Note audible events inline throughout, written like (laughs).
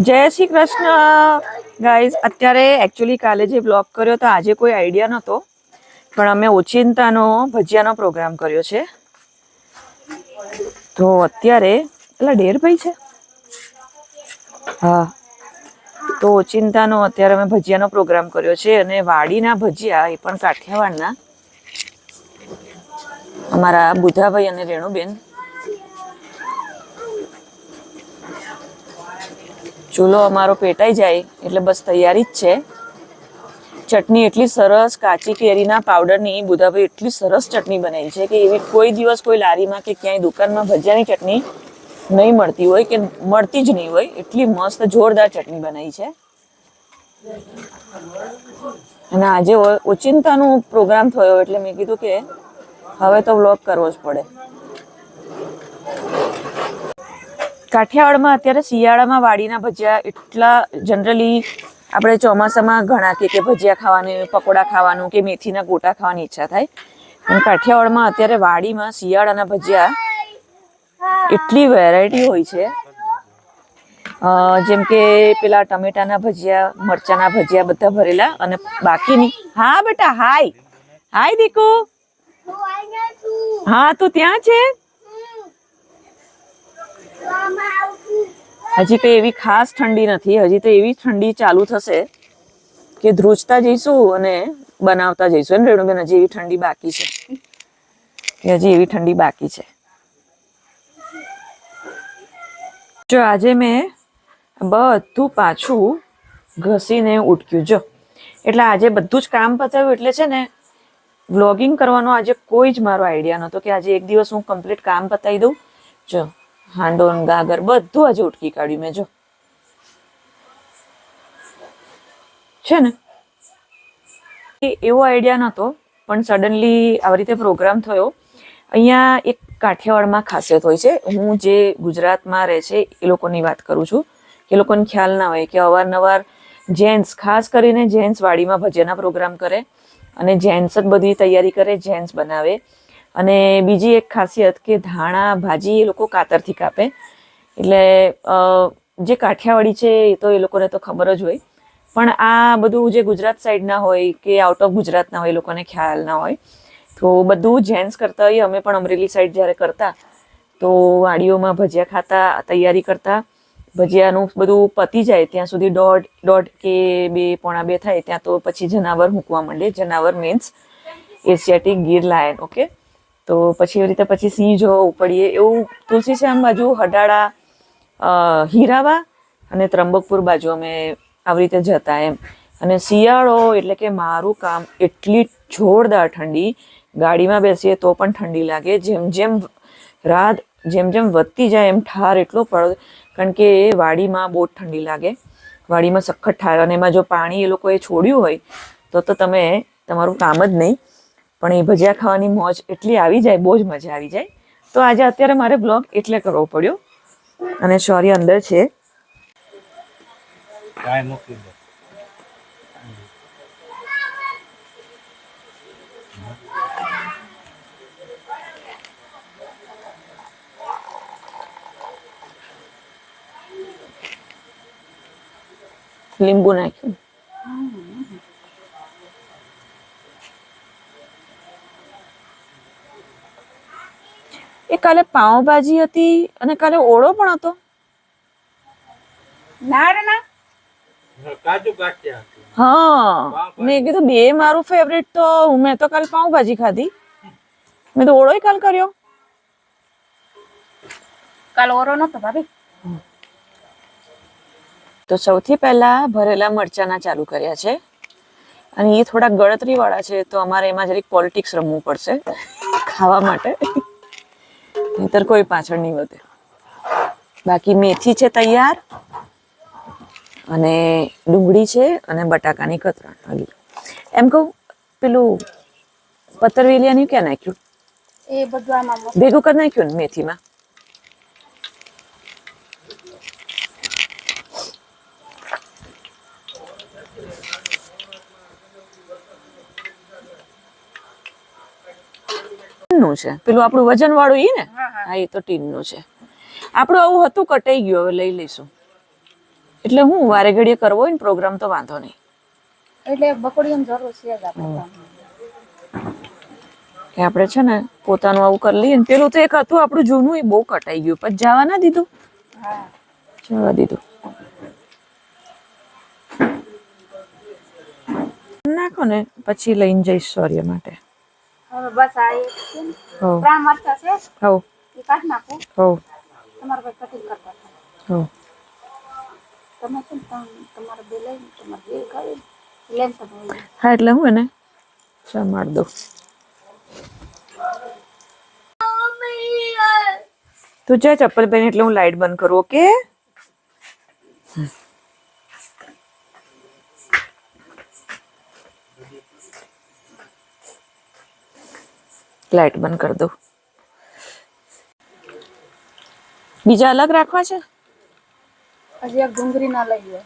જય શ્રી કૃષ્ણ. ગાઈઝ અત્યારે એકચ્યુઅલી કાલે જે બ્લોગ કર્યો તો આજે કોઈ આઈડિયા નહોતો, પણ અમે ઓચિંતાનો, ભજીયાનો પ્રોગ્રામ કર્યો છે. તો અત્યારે પેલા ડેરભાઈ છે? હા. તો ઓચિંતાનો અત્યારે અમે ભજીયાનો પ્રોગ્રામ કર્યો છે અને વાડીના ભજીયા એ પણ કાઠિયાવાડના. અમારા બુધાભાઈ અને રેણુબેન ચૂલો અમારો પેટાઈ જાય એટલે બસ તૈયારી જ છે. ચટણી એટલી સરસ કાચી કેરીના પાવડરની બુધાભાઈ એટલી સરસ ચટણી બનાવી છે કે એવી કોઈ દિવસ કોઈ લારીમાં કે ક્યાંય દુકાનમાં ભજીયાની ચટણી નહીં મળતી હોય કે મળતી જ નહીં હોય, એટલી મસ્ત જોરદાર ચટણી બનાવી છે. અને આજે ઓચિંતાનો પ્રોગ્રામ થયો એટલે મેં કીધું કે હવે તો વ્લોગ કરવો જ પડે. કાઠિયાવાડમાં અત્યારે શિયાળામાં વાડીના ભજીયા એટલા જનરલી આપણે ચોમાસામાં ઘણા કે કે ભજીયા ખાવાનું, પકોડા ખાવાનું કે મેથીના ગોટા ખાવાની ઈચ્છા થાય. પણ કાઠિયાવાડમાં અત્યારે વાડીમાં શિયાળાના ભજીયા એટલી વેરાયટી હોય છે. જેમ કે પેલા ટમેટાના ભજીયા, મરચાના ભજીયા બધા ભરેલા અને બાકીની હા બેટા, હાય. હાય દીકુ. હા, તું ત્યાં છે? હજી કઈ એવી ખાસ ઠંડી નથી, હજી તો એવી ઠંડી ચાલુ થશે કે ધ્રુજતા જઈશું અને બનાવતા જઈશું. એમ રેણુબેન, હજી એવી ઠંડી બાકી છે. કે હજી એવી ઠંડી બાકી છે. જો આજે મેં બધું પાછું ઘસીને ઉટક્યું. જો, એટલે આજે બધું જ કામ પતાવ્યું એટલે છે ને, વ્લોગિંગ કરવાનો આજે કોઈ જ મારો આઈડિયા નહોતો કે આજે એક દિવસ હું કમ્પ્લીટ કામ પતાવી દઉં. જો હાંડો ગાગર બધું આજે ઉટકી કાઢ્યું મેં, જો. છે ને? એવો આઈડિયા નહોતો પણ સડનલી આવી રીતે પ્રોગ્રામ થયો. અહીંયા એક કાઠિયાવાડમાં ખાસિયત હોય છે. હું જે ગુજરાતમાં રહે છે, એ લોકોની વાત કરું છું. એ લોકોને ખ્યાલ ના હોય કે અવારનવાર જેન્ટ્સ, ખાસ કરીને જેન્ટ્સ વાડીમાં ભજનના પ્રોગ્રામ કરે અને જેન્ટ્સ જ બધી તૈયારી કરે, જેન્ટ્સ બનાવે. અને બીજી એક ખાસિયત કે ધાણા, ભાજી એ લોકો કાતરથી કાપે. એટલે જે કાઠિયાવાડી છે એ તો એ લોકોને તો ખબર જ હોય. પણ આ બધું જે ગુજરાત સાઈડના હોય કે આઉટ ઓફ ગુજરાતના હોય એ લોકોને ખ્યાલ ના હોય. તો બધું જેન્ટ્સ કરતા હોઈએ અમે પણ અમરેલી સાઈડ જ્યારે કરતા, તો વાડીઓમાં ભજીયા ખાતા, તૈયારી કરતા. ભજીયાનું બધું પતી જાય, ત્યાં સુધી દોઢ દોઢ કે બે, પોણા બે થાય, ત્યાં તો પછી જનાવર મૂકવા માંડે. જનાવર means Asiatic Gir lion okay તો પછી એવી રીતે પછી સિંહ જો ઉપડીએ. એવું તુલસી શ્યામ બાજુ હડાળા હીરાવા અને ત્રંબકપુર બાજુ અમે આવી રીતે જતા એમ. અને શિયાળો એટલે કે મારું કામ એટલી જોરદાર ઠંડી, ગાડીમાં બેસીએ તો પણ ઠંડી લાગે. જેમ જેમ રાત, જેમ જેમ વધતી જાય એમ ઠાર એટલો પડ, કારણ કે એ વાડીમાં બહુ ઠંડી લાગે. વાડીમાં સખત ઠાર અને એમાં જો પાણી એ લોકોએ છોડ્યું હોય, તો તો તમે તમારું કામ જ નહીં. પણ એ ભજીયા ખાવાની મોજ એટલી આવી જાય બહુ જ મજા આવી જાય. તો આજે અત્યારે મારે બ્લોગ એટલે કરવો પડ્યો. અને સોરી અંદર છે. લીંબુ નાખ્યું. કાલે પાઉંભાજી હતી અને કાલે ઓળો પણ હતો. ના રે ના. કાજુ કાઠિયા હા મેં કીધું બે મારું ફેવરેટ તો મેં તો કાલ પાઉંભાજી ખાધી. મેં તો ઓળોય કાલ કર્યો. કાલ ઓરો નતો ભાભી. તો સૌથી પહેલા ભરેલા મરચાના ચાલુ કર્યા છે. અને એ થોડા ગળતરી વાળા છે તો અમારે એમાં જરીક પોલિટિક્સ રમવું પડશે ખાવા માટે. નહીતર કોઈ પાછળ નહીં વધે. બાકી મેથી છે તૈયાર અને ડુંગળી છે અને બટાકાની કતરણ હજી એમ કહું પેલું પતરવેલિયાની ક્યાં નાખ્યું? એ બધું ભેગું કરી નાખ્યું ને મેથીમાં? ટીનનું છે. પેલું આપણું વજન વાળું ઈ ને? હા, એ તો ટીનનું છે. આપણું આવું હતું કટાઈ ગયું હવે લઈ લઈશું. એટલે હું વારે ઘડીએ કરવો હોય ને પ્રોગ્રામ તો વાંધો નહીં. એટલે બકોડીની જરૂર છે જ કે આપણે છે ને પોતાનું આવું કરી લઈએ ને. પેલું તો એક હતું આપણું જૂનું એ બહુ કટાઈ ગયું. પછી જવા ના દીધું. હા. જવા દીધું. નાખો ને પછી લઈને જઈશ સૌર્ય માટે. બસ આ એક છે ને. હો. ત્રણ મરચા છે. હો. એ કાઢી નાખું. હો. તમારે ભાઈ કટિંગ કરતા થાય. હો. તમે છે ને ત્રણ તમારે બે લઈને તમારે બે કરી લેન્સ હોય. હા એટલે હું એને ચમાડ દઉં. તું જા ચપ્પલ પહેરી એટલે હું લાઈટ બંધ કરું ઓકે? લાઈટ બંધ કરી દઉં. બીજા અલગ રાખવા છે? હજી એક ડુંગળી ના લઈ લો.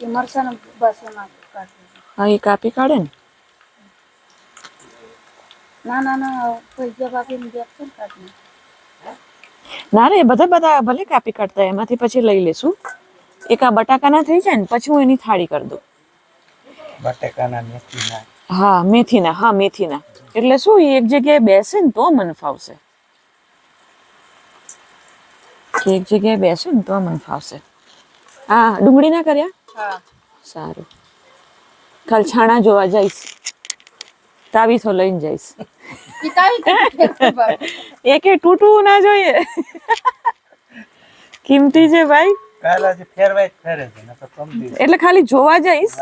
એ મરચાં બસ એમાં હા એ કાપી કાઢે ને? ના ના ના પૈસા કાઢી ના રે બધા બધા ભલે કાપી કાઢતા એમાંથી પછી લઈ લેશું એક આ બટાકાના થઈ જાય ને પછી હું એની થાળી કરી દઉં. બટેકાના મેથીના. હા મેથીના હા મેથીના. એટલે શું એક જગ્યાએ બેસે ને તો મને ફાવશે. એક જગ્યાએ બેસે ને તો મને ફાવશે. હા ડુંગળી ના કર્યા? હા. સારું. કાલ છાણા જોવા જઈશ. તાવીથો લઈને જઈશ. એ કે તૂટવું ના જોઈએ. (laughs) કિંમતી છે ભાઈ. એટલે ખાલી જોવા જઈશ?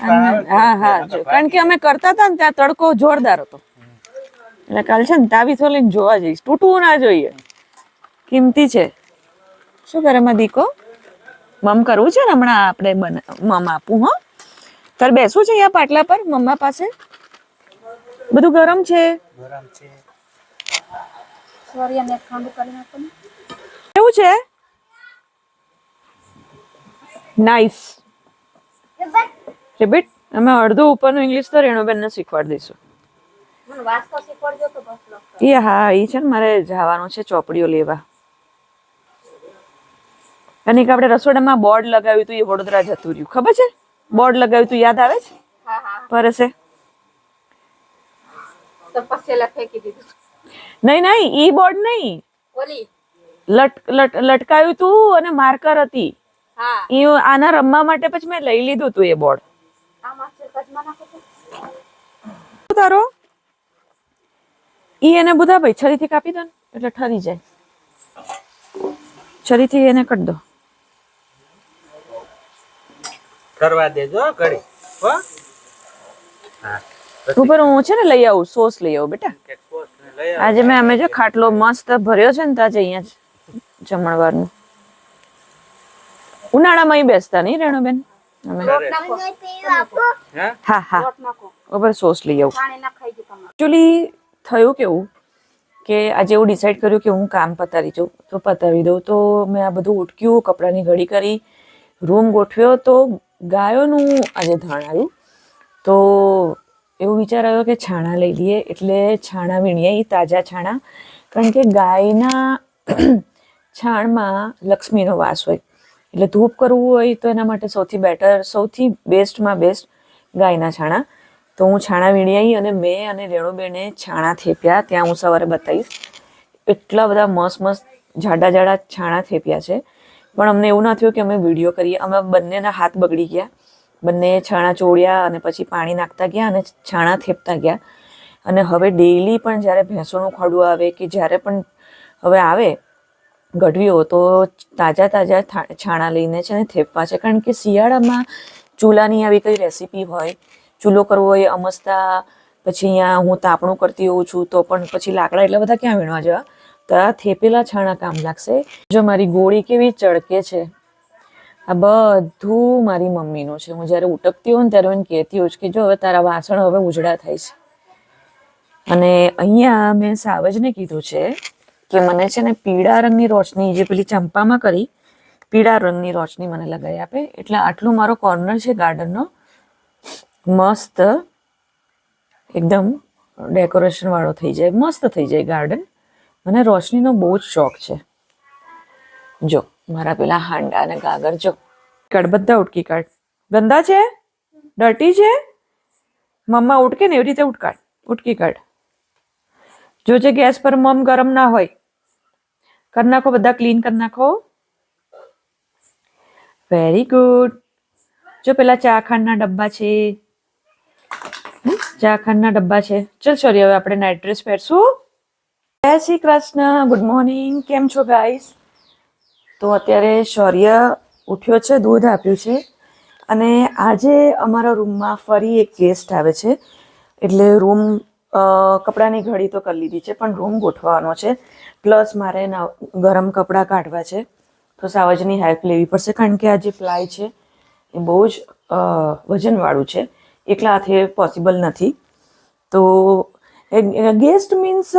હા હા હા જો. કારણ કે અમે કરતા હતા ને ત્યાં તડકો જોરદાર હતો. એટલે કાલ છે ને તાવી થોલીને જોવા જઈશ. તૂટવું ના જોઈએ. કિંમતી છે. શું કરે માં દીકો? મમ કરવું છે ને હમણાં આપણે મમ આપું હો? તારે બેસવું છે અહીંયા પાટલા પર મમ્મા પાસે? બધું ગરમ છે? ગરમ છે. કેવું છે? નાઇસ રિબિટ અમે અડધું ઉપરનું ઇંગ્લિશ તો રેણુબેનને શીખવાડી દઈશું. એ હા એ છે ને મારે જવાનું છે ચોપડીઓ લેવા. અને એક આપણે રસોડામાં બોર્ડ લગાવ્યું હતું એ વડોદરા જતું રહ્યું. ખબર છે? બોર્ડ લગાવ્યું હતું યાદ આવે છે? પરસે નહીં નહીં ઈ બોર્ડ નહીં. ઓલી. લટ લટ લટકાયું હતું અને માર્કર હતી. હા. આના રમવા માટે પછી મેં લઈ લીધું હતું એ બોર્ડ. તો. તારો ઈ એને બધા ભાઈ છરીથી કાપી દો ને એટલે ઠરી જાય. છરીથી એને કટ દો. કરવા દેજો ઘડી. ઉપર હું છે ને લઈ આવું સોસ લઈ આવું બેટા. કે કોસ ને લઈ આવ. આજે મેં અમે જો ખાટલો મસ્ત ભર્યો છે ને તાજે અહીંયા જ જમણવારનું. ઉનાળામાં ય બેસતા નહીં રેણુબેન? અમે હે? હા ઉપર સોસ લઈ આવું. એકચ્યુઅલી થયું કેવું કે આજે એવું ડિસાઈડ કર્યું કે હું કામ પતાવી જઉં. તો પતાવી દઉં. તો મેં આ બધું ઉટક્યું કપડાની ઘડી કરી રૂમ ગોઠવ્યો. તો ગાયોનું આજે ધણ આવ્યું. તો એવું વિચાર આવ્યો કે છાણા લઈ લઈએ. એટલે છાણા વીણીએ એ તાજા છાણા. કારણ કે ગાયના (clears throat) છાણમાં લક્ષ્મીનો વાસ હોય. એટલે ધૂપ કરવું હોય તો એના માટે સૌથી બેટર સૌથી બેસ્ટમાં બેસ્ટ ગાયના છાણા. તો હું છાણા વીણી આવી અને મેં અને રેણુબેને છાણા થેપ્યા. ત્યાં હું સવારે બતાવીશ. એટલા બધા મસ્ત મસ્ત જાડા જાડા છાણા થેપ્યા છે. પણ અમને એવું ના થયું કે અમે વીડિયો કરીએ. અમે બંનેના હાથ બગડી ગયા. બંને છાણા ચોળ્યા અને પછી પાણી નાખતા ગયા અને છાણા થેપતા ગયા. અને હવે ડેઈલી પણ જ્યારે ભેંસોનું ખડું આવે કે જ્યારે પણ હવે આવે ગઢવીઓ તો તાજા તાજા છાણા લઈને છે ને થેપવા છે. કારણ કે શિયાળામાં ચૂલાની આવી કઈ રેસીપી હોય, ચૂલો કરવો હોય અમસ્તા, પછી અહીંયા હું તાપણું કરતી હોઉં છું, તો પણ પછી લાકડા એટલા બધા ક્યાં વીણવા જવા? તો આ થેપેલા છાણા કામ લાગશે. જો મારી ગોળી કેવી ચળકે છે. આ બધું મારી મમ્મીનું છે. હું જ્યારે ઉટકતી હોઉં ને ત્યારે એને કહેતી હોઉં છું કે જો હવે તારા વાસણ હવે ઉજળા થાય છે. અને અહીંયા મેં સાવજને કીધું છે કે મને છે ને પીળા રંગની રોશની જે પેલી ચંપામાં કરી, પીળા રંગની રોશની મને લગાવી આપે. એટલે આટલું મારો કોર્નર છે ગાર્ડનનો મસ્ત, એકદમ ડેકોરેશન વાળો થઈ જાય. મસ્ત થઈ જાય ગાર્ડન મને રોશનીનો બહુ જ શોખ છે. જો, મારા પેલા હાંડા અને ગાગર, જો. કાઢ, બધા ઉટકી કાઢ. ગંદા છે? ડર્ટી છે? મમ્મા ઉટકે ને એવી રીતે ઉટકાડ, ઉટકી કાઢ. જોજે ગેસ પર મમ ગરમ ના હોય કરી નાખો, બધા ક્લીન કરી નાખો. વેરી ગુડ જો પેલા ચા ખાંડના ડબ્બા છે. ચા ખાંડના ડબ્બા છે. ચલ સોરી હવે આપણે નાઇટ ડ્રેસ પહેરશું. જય શ્રી કૃષ્ણ ગુડ મોર્નિંગ કેમ છો ગાઈસ તો અત્યારે શૌર્ય ઉઠ્યો છે, દૂધ આપ્યું છે. અને આજે અમારા રૂમમાં ફરી એક ગેસ્ટ આવે છે. એટલે રૂમ કપડાની ઘડી તો કરી લીધી છે, પણ રૂમ ગોઠવવાનો છે. પ્લસ મારે ગરમ કપડાં કાઢવા છે. તો સાવજની હેલ્પ લેવી પડશે, કારણ કે આ જે પ્લાય છે, એ બહુ જ વજનવાળું છે. એકલા હાથે પોસિબલ નથી. તો ગેસ્ટ મીન્સ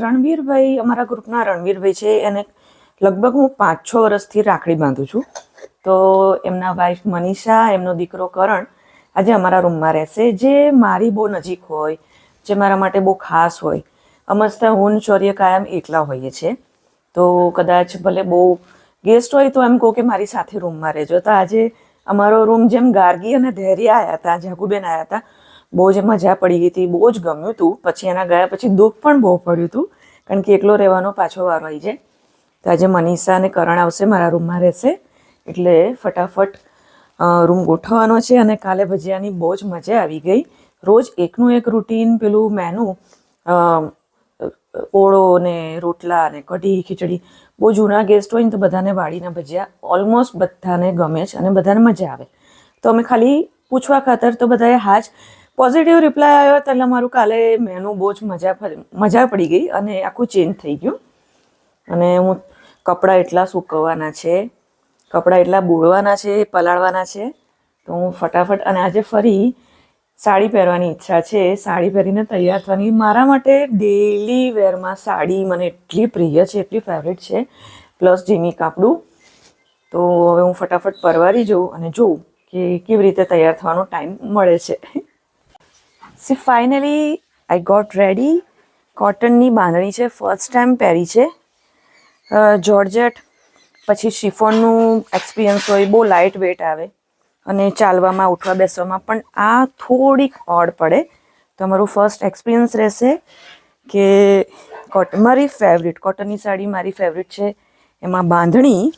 રણવીરભાઈ, અમારા ગ્રુપના રણવીરભાઈ છે. એને લગભગ હું પાંચ છ વર્ષથી રાખડી બાંધું છું. તો એમના વાઈફ મનીષા, એમનો દીકરો કરણ આજે અમારા રૂમમાં રહેશે. જે મારી બહુ નજીક હોય જે મારા માટે બહુ ખાસ હોય. અમસ્તા હું શૌર્ય કાયમ એકલા હોઈએ છીએ. તો કદાચ ભલે બહુ ગેસ્ટ હોય તો એમ કહું કે મારી સાથે રૂમમાં રહેજો. તો આજે અમારો રૂમ જેમ ગાર્ગી અને ધૈર્ય આવ્યા હતા, જાગુબેન આવ્યા હતા, બહુ જ મજા પડી ગઈ હતી, બહુ જ ગમ્યું હતું પછી એના ગયા પછી દુઃખ પણ બહુ પડ્યું હતું, કારણ કે એકલો રહેવાનો પાછો વારો આવી જાય તો આજે મનીષા અને કરણ આવશે મારા રૂમમાં રહેશે. એટલે ફટાફટ રૂમ ગોઠવવાનો છે અને કાલે ભજીયાની બહુ જ મજા આવી ગઈ. રોજ એકનું એક રૂટીન પેલું મેનુ ઓળો ને રોટલા ને કઢી, ખીચડી, બહુ જૂના ગેસ્ટ હોય ને તો બધાને વાડીના ભજીયા ઓલમોસ્ટ બધાને ગમે છે અને બધાને મજા આવે. તો અમે ખાલી પૂછવા ખાતર તો બધાએ હા જ પોઝિટિવ રિપ્લાય આવ્યો એટલે અમારું કાલે મેનુ બહુ જ મજા મજા પડી ગઈ અને આખું ચેન્જ થઈ ગયું. અને હું કપડાં એટલા સૂકવવાના છે, કપડાં એટલા બોળવાના છે, પલાળવાના છે, તો હું ફટાફટ અને આજે ફરી સાડી પહેરવાની ઈચ્છા છે, સાડી પહેરીને તૈયાર થવાની. મારા માટે ડેલી વેરમાં સાડી મને એટલી પ્રિય છે, એટલી ફેવરેટ છે. પ્લસ જીમી કાપડું. તો હવે હું ફટાફટ પરવારી જઉં અને જોઉં કે કેવી રીતે તૈયાર થવાનો ટાઈમ મળે છે. See finally I got ready કોટનની બાંધણી છે ફર્સ્ટ ટાઈમ પહેરી છે. જોર્જેટ, પછી શિફોનનું એક્સપિરિયન્સ હોય, બહુ લાઇટ વેટ આવે. અને ચાલવામાં, ઉઠવા, બેસવામાં પણ આ થોડીક ઓડ પડે. તો અમારું ફર્સ્ટ એક્સપિરિયન્સ રહેશે કે કોટ મારી ફેવરિટ કોટનની સાડી મારી ફેવરિટ છે, એમાં બાંધણી.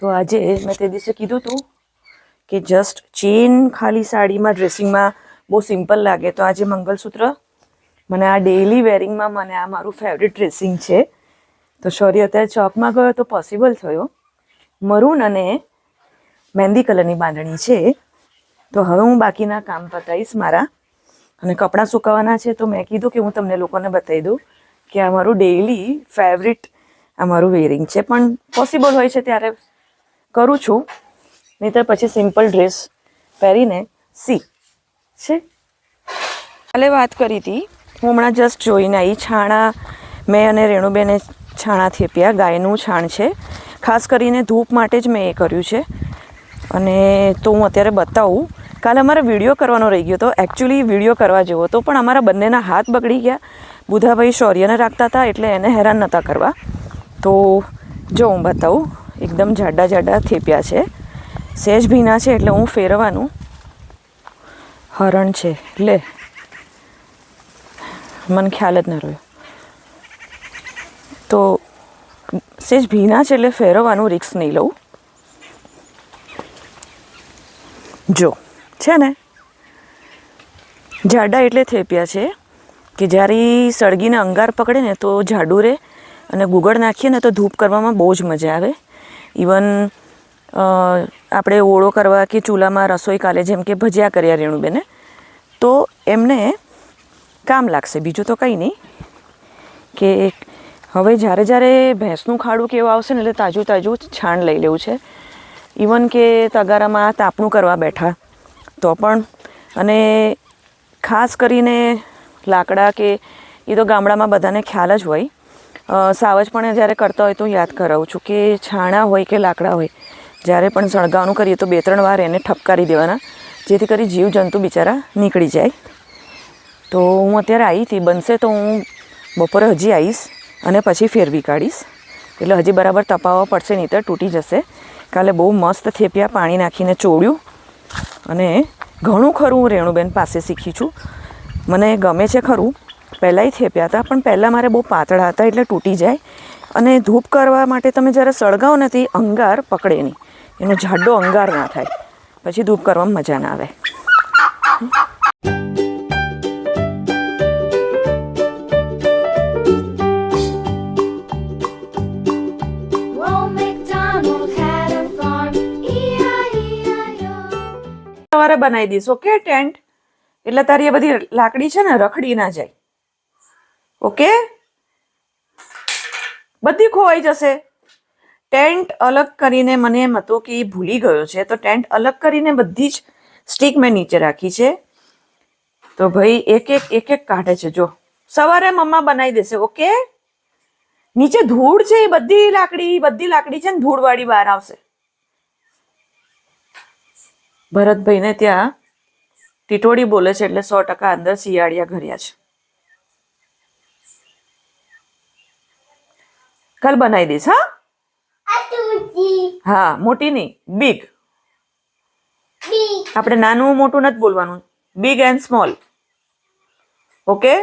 તો આજે મેં તે દિવસે કીધું હતું કે જસ્ટ ચેન ખાલી સાડીમાં ડ્રેસિંગમાં બહુ સિમ્પલ લાગે. તો આજે મંગલસૂત્ર મને આ ડેઇલી વેરિંગમાં મને આ મારું ફેવરિટ ડ્રેસિંગ છે. તો સોરી અત્યારે ચોકમાં ગયો તો પોસિબલ થયો. મરૂન અને મહેંદી કલરની બાંધણી છે. તો હવે હું બાકીના કામ પતાવીશ મારા. અને કપડાં સુકાવાના છે તો મેં કીધું કે હું તમને લોકોને બતાવી દઉં કે આ મારું ડેઇલી ફેવરિટ આ મારું વેરિંગ છે. પણ પોસિબલ હોય છે ત્યારે કરું છું. નહીંતર પછી સિમ્પલ ડ્રેસ પહેરીને સી. છે? કાલે વાત કરી હતી. હું હમણાં જસ્ટ જોઈને આવી છાણા મેં અને રેણુબેને છાણા થેપ્યા ગાયનું છાણ છે. ખાસ કરીને ધૂપ માટે જ મેં એ કર્યું છે. અને તો હું અત્યારે બતાવું. કાલે અમારે વીડિયો કરવાનો રહી ગયો હતો. એકચ્યુઅલી વીડિયો કરવા જેવો હતો, પણ અમારા બંનેના હાથ બગડી ગયા. બુધાભાઈ શૌર્યને રાખતા હતા, એટલે એને હેરાન નહોતા કરવા. તો જો હું બતાવું, એકદમ જાડા જાડા થેપ્યા છે. સહેજ ભીના છે એટલે હું ફેરવાનું. હરણ છે. લે. મને ખ્યાલ જ ન રહ્યો. તો સેજ ભીના છે એટલે ફેરવવાનું રિક્સ નહીં લઉં. જો, છે ને? જાડા એટલે થેપ્યા છે કે જ્યારે સળગીને અંગાર પકડે ને તો જાડુ રહે અને ગુગળ નાખીએ ને તો ધૂપ કરવામાં બહુ જ મજા આવે. ઇવન આપણે ઓળો કરવા કે ચૂલામાં રસોઈ કાલે જેમ કે ભજીયા કર્યા રેણુબેને, તો એમને કામ લાગશે. બીજું તો કંઈ નહીં. કે હવે જ્યારે જ્યારે ભેંસનું ખાડું કેવું આવશે ને એટલે તાજું તાજું છાણ લઈ લેવું છે. ઇવન કે તગારામાં તાપણું કરવા બેઠા, તો પણ. અને ખાસ કરીને લાકડા કે એ તો ગામડામાં બધાને ખ્યાલ જ હોય. સાવજપણે જ્યારે કરતા હોય તો યાદ કરાવું છું કે છાણા હોય કે લાકડા હોય, જ્યારે પણ સળગાવવાનું કરીએ તો બે ત્રણ વાર એને ઠપકારી દેવાના, જેથી કરી જીવજંતુ બિચારા નીકળી જાય. તો હું અત્યારે આવી હતી, બનશે તો હું બપોરે હજી આવીશ અને પછી ફેરવી કાઢીશ. એટલે હજી બરાબર તપાવવા પડશે નહીં તો તૂટી જશે. કાલે બહુ મસ્ત થેપિયા પાણી નાખીને ચોળ્યું. અને ઘણું ખરું હું રેણુબેન પાસે શીખી છું. મને ગમે છે ખરું. પહેલાંય થેપ્યા હતા, પણ પહેલાં મારે બહુ પાતળા હતા એટલે તૂટી જાય. અને ધૂપ કરવા માટે તમે જ્યારે સળગાવો ને તે અંગાર પકડે નહીં. એનો જાડો અંગાર ના થાય. પછી ધૂપ કરવામાં મજા ના આવે. સવારે બનાવી દઈશ ઓકે ટેન્ટ એટલે તારી એ બધી લાકડી છે ને રખડી ના જાય. ઓકે બધી ખોવાઈ જશે. ટેન્ટ અલગ કરીને મને એમ હતું કે એ ભૂલી ગયો છે, તો ટેન્ટ અલગ કરીને બધી જ સ્ટીક મેં નીચે રાખી છે. તો ભાઈ, એક એક એક એક કાઢે છે, જો. સવારે મમ્મા બનાવી દેશે ઓકે નીચે ધૂળ છે, એ બધી લાકડી બધી લાકડી છે ને ધૂળવાળી બહાર આવશે. ભરતભાઈને ત્યાં ટીટોડી બોલે છે એટલે સો ટકા અંદર શિયાળિયા ઘર્યા છે. કાલ બનાવી દઈશ, હા? હા, મોટી નહીં બિગ આપણે નાનું મોટું નથી બોલવાનું. Big and small okay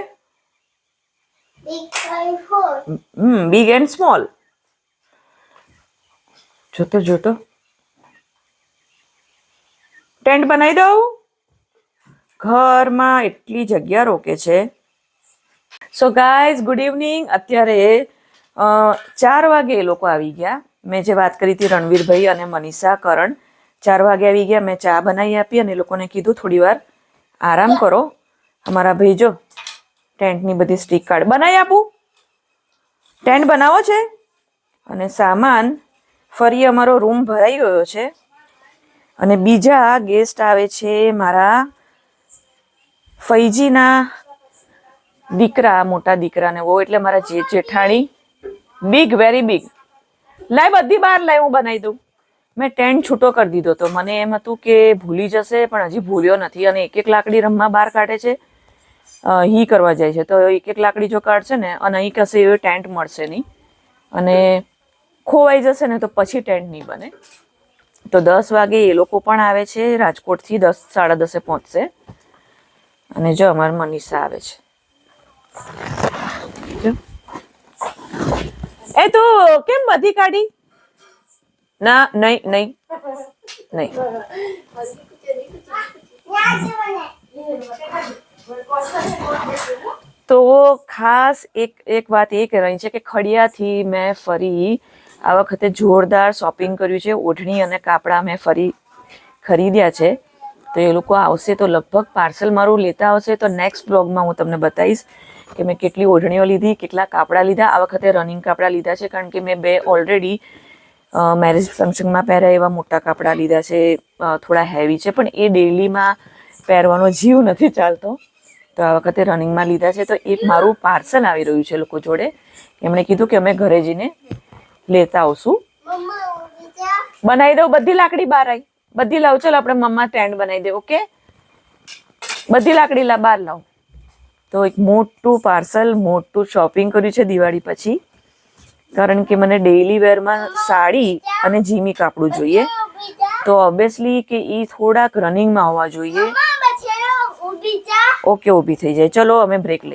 hmm big and small જોતો જોતો. ટેન્ટ બનાવી દઉં? ઘરમાં એટલી જગ્યા રોકે છે. સો ગાઈઝ ગુડ ઇવનિંગ અત્યારે ચાર વાગે એ લોકો આવી ગયા. મેં જે વાત કરી હતી રણવીરભાઈ અને મનીષા કરણ, ચાર વાગે આવી ગયા. મેં ચા બનાવી આપી અને લોકોને કીધું થોડી વાર આરામ કરો. અમારા ભાઈ જો ટેન્ટની બધી સ્ટીક કાર્ડ બનાવી આપું. ટેન્ટ બનાવો છે. અને સામાન ફરી અમારો રૂમ ભરાઈ ગયો છે. અને બીજા ગેસ્ટ આવે છે મારા ફૈજીના દીકરા, મોટા દીકરાને બહુ એટલે મારા જે જેઠાણી. બિગ વેરી બિગ લાય બધી બહાર, લાય હું બનાવી દઉં. મેં ટેન્ટ છૂટો કરી દીધો તો. મને એમ હતું કે ભૂલી જશે, પણ હજી ભૂલ્યો નથી. અને એક એક લાકડી રમવા બહાર કાઢે છે. હી કરવા જાય છે. તો એક એક લાકડી જો કાઢશે ને, અને અહીં કશે એવો ટેન્ટ મળશે નહીં. અને ખોવાઈ જશે ને તો પછી ટેન્ટ નહીં બને. તો દસ વાગે એ લોકો પણ આવે છે રાજકોટથી દસ સાડા દસે પહોંચશે. અને જો અમાર મનીષા આવે છે. એ તું કેમ બધી કાઢી? ના નહીં નહીં. નહીં. તો ખાસ એક એક વાત એ કહેવાની છે કે ખડિયાથી મેં ફરી આ વખતે જોરદાર શોપિંગ કર્યું છે. ઓઢણી અને કાપડા મેં ફરી ખરીદ્યા છે. તો એ લોકો આવશે તો લગભગ પાર્સલ મારું લેતા આવશે. તો નેક્સ્ટ બ્લોગમાં હું તમને બતાવીશ કે મેં કેટલી ઓઢણીઓ લીધી, કેટલા કાપડા લીધા. આ વખતે રનિંગ કાપડા લીધા છે કારણ કે મેં બે ઓલરેડી મેરેજ ફંક્શનમાં પહેર્યા એવા મોટા કાપડા લીધા છે. થોડા હેવી છે. પણ એ ડેલીમાં પહેરવાનો જીવ નથી ચાલતો. તો આ વખતે રનિંગમાં લીધા છે. તો એક મારું પાર્સલ આવી રહ્યું છે લોકો જોડે. એમણે કીધું કે અમે ઘરે જઈને લેતા આવશું. બનાવી દઉં બધી લાકડી બહાર આવી. બધી લાવ ચાલો આપણે મમ્મા ટેન્ડ બનાવી દે ઓકે? બધી લાકડી લા બહાર લાવ. તો એક મોટું પાર્સલ મોટું શોપિંગ કર્યું છે દિવાળી પછી. કારણ કે મને ડેઇલી વેરમાં સાડી અને જીમી કાપડું જોઈએ. તો ઓબ્વિયસલી કે એ થોડાક રનિંગમાં હોવા જોઈએ. ઓકે ઊભી થઈ જાય. ચલો અમે બ્રેક લઈએ.